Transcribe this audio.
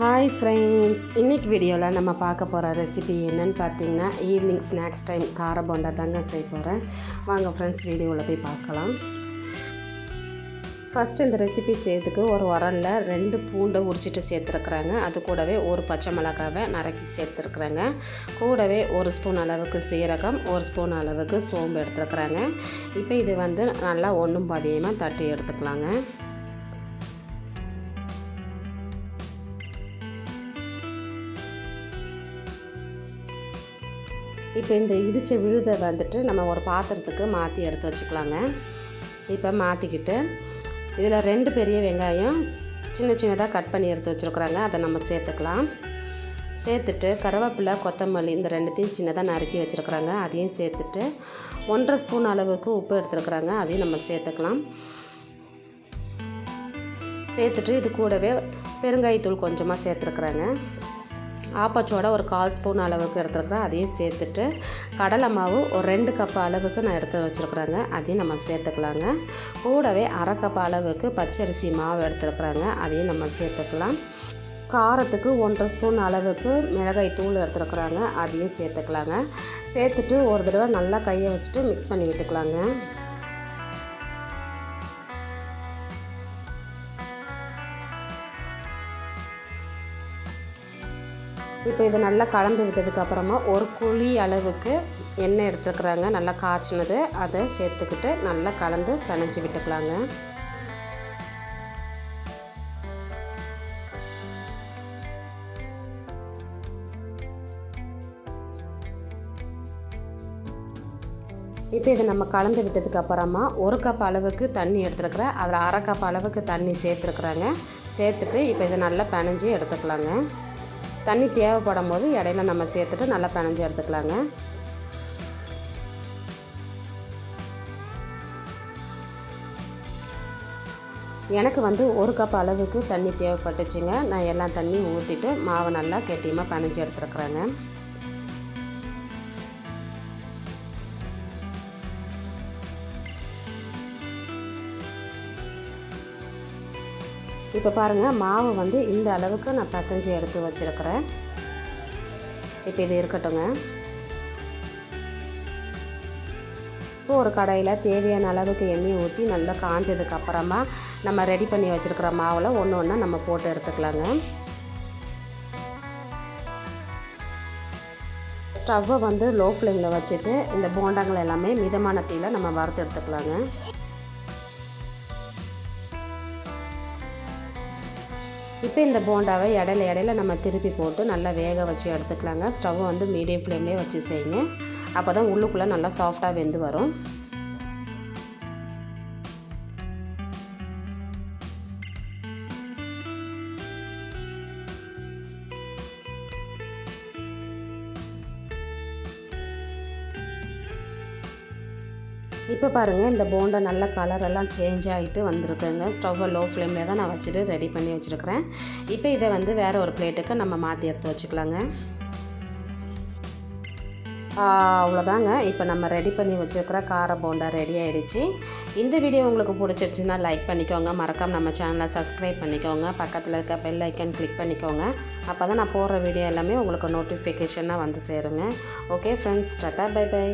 Hi friends இன்றைக்கி வீடியோவில் நம்ம பார்க்க போகிற ரெசிபி என்னென்னு பார்த்தீங்கன்னா ஈவினிங் ஸ்நாக்ஸ் டைம் கார போண்டா தாங்க செய்ய போகிறேன் வாங்க ஃப்ரெண்ட்ஸ் வீடியோவில் போய் பார்க்கலாம். ஃபஸ்ட்டு இந்த ரெசிபி செய்யறதுக்கு ஒரு உரலில் ரெண்டு பூண்டை உரிச்சிட்டு சேர்த்துருக்குறாங்க. அது கூடவே ஒரு பச்சை மிளகாவை நறுக்கி சேர்த்துருக்குறாங்க. கூடவே ஒரு ஸ்பூன் அளவுக்கு சீரகம் ஒரு ஸ்பூன் அளவுக்கு சோம்பு எடுத்துருக்குறாங்க. இப்போ இது வந்து நல்லா ஒன்றும் பாதியமாக தட்டி எடுத்துக்கலாங்க. இப்போ இந்த இடித்த விழுதை வந்துட்டு நம்ம ஒரு பாத்திரத்துக்கு மாற்றி எடுத்து வச்சுக்கலாங்க. இப்போ மாற்றிக்கிட்டு இதில் ரெண்டு பெரிய வெங்காயம் சின்ன சின்னதாக கட் பண்ணி எடுத்து வச்சுருக்குறாங்க. அதை நம்ம சேர்த்துக்கலாம். சேர்த்துட்டு கருவேப்பிலை கொத்தமல்லி இந்த ரெண்டுத்தையும் சின்னதாக நறுக்கி வச்சுருக்குறாங்க. அதையும் சேர்த்துட்டு ஒன்றரை ஸ்பூன் அளவுக்கு உப்பு எடுத்துருக்குறாங்க. அதையும் நம்ம சேர்த்துக்கலாம். சேர்த்துட்டு இது கூடவே பெருங்காயத்தூள் கொஞ்சமாக சேர்த்துருக்குறாங்க. ஆப்பச்சோட ஒரு கால் ஸ்பூன் அளவுக்கு எடுத்துருக்குறேன். அதையும் சேர்த்துட்டு கடலை மாவு ஒரு ரெண்டு கப் அளவுக்கு நான் எடுத்து வச்சுருக்குறேங்க. அதையும் நம்ம சேர்த்துக்கலாங்க. கூடவே அரை கப் அளவுக்கு பச்சரிசி மாவு எடுத்துருக்குறாங்க. அதையும் நம்ம சேர்த்துக்கலாம். காரத்துக்கு ஒன்றரை ஸ்பூன் அளவுக்கு மிளகாய் தூள் எடுத்துருக்குறாங்க. அதையும் சேர்த்துக்கலாங்க. சேர்த்துட்டு ஒரு தடவை நல்லா கையை வச்சுட்டு மிக்ஸ் பண்ணி விட்டுக்கலாங்க. இப்போ இது நல்லா கலந்து விட்டதுக்கு அப்புறமா ஒரு குழி அளவுக்கு எண்ணெய் எடுத்துக்கிறாங்க. நல்லா காய்ச்சினது. அதை சேர்த்துக்கிட்டு நல்லா கலந்து பிணைஞ்சி விட்டுக்கலாங்க. இப்போ இதை நம்ம கலந்து விட்டதுக்கு அப்புறமா ஒரு கப் அளவுக்கு தண்ணி எடுத்துருக்குறேன். அதில் அரை கப் அளவுக்கு தண்ணி சேர்த்துருக்குறாங்க. சேர்த்துட்டு இப்போ இதை நல்லா பிணைஞ்சி எடுத்துக்கலாங்க. தண்ணி தேவைப்படும் போது இடையில நம்ம சேர்த்துட்டு நல்லா பினஞ்சு எடுத்துக்கலாங்க. எனக்கு வந்து ஒரு கப் அளவுக்கு தண்ணி தேவைப்பட்டுச்சுங்க. நான் எல்லா தண்ணியும் ஊற்றிட்டு மாவை நல்லா கெட்டியமாக பிணைஞ்சி எடுத்துருக்குறேங்க. இப்போ பாருங்கள் மாவு வந்து இந்த அளவுக்கு நான் பசைஞ்சு எடுத்து வச்சுருக்கிறேன். இப்போ இது இருக்கட்டுங்க. இப்போ ஒரு கடையில் தேவையான அளவுக்கு எண்ணெயை ஊற்றி நல்லா காஞ்சதுக்கு அப்புறமா நம்ம ரெடி பண்ணி வச்சுருக்கிற மாவில் ஒன்று ஒன்றா நம்ம போட்டு எடுத்துக்கலாங்க. ஸ்டவ்வை வந்து லோ ஃப்ளேமில் வச்சுட்டு இந்த போண்டாங்களை எல்லாமே மிதமான தீயில் நம்ம வறுத்து எடுத்துக்கலாங்க. இப்போ இந்த போண்டாவை இடையில இடையில நம்ம திருப்பி போட்டு நல்லா வேக வச்சு எடுத்துக்கலாங்க. ஸ்டவ் வந்து மீடியம் ஃப்ளேம்லேயே வச்சு செய்யுங்க. அப்போ தான் உள்ளுக்குள்ளே நல்லா சாஃப்டாக வெந்து வரும். இப்போ பாருங்கள் இந்த போண்டை நல்ல கலரெல்லாம் சேஞ்ச் ஆகிட்டு வந்திருக்குங்க. ஸ்டவ்வை லோ ஃப்ளேமில் தான் நான் வச்சுட்டு ரெடி பண்ணி வச்சுருக்கிறேன். இப்போ இதை வந்து வேறு ஒரு பிளேட்டுக்கு நம்ம மாற்றி எடுத்து வச்சுக்கலாங்க. அவ்வளோதாங்க. இப்போ நம்ம ரெடி பண்ணி வச்சுருக்கிற கார போண்டா ரெடி ஆகிடுச்சு இந்த வீடியோ உங்களுக்கு பிடிச்சிருச்சுன்னா லைக் பண்ணிக்கோங்க. மறக்காமல் நம்ம சேனலை சப்ஸ்கிரைப் பண்ணிக்கோங்க. பக்கத்தில் இருக்க பெல் ஐக்கன் கிளிக் பண்ணிக்கோங்க. அப்போ தான் நான் போடுற வீடியோ எல்லாமே உங்களுக்கு நோட்டிஃபிகேஷனாக வந்து சேருங்க. Okay friends tata bye by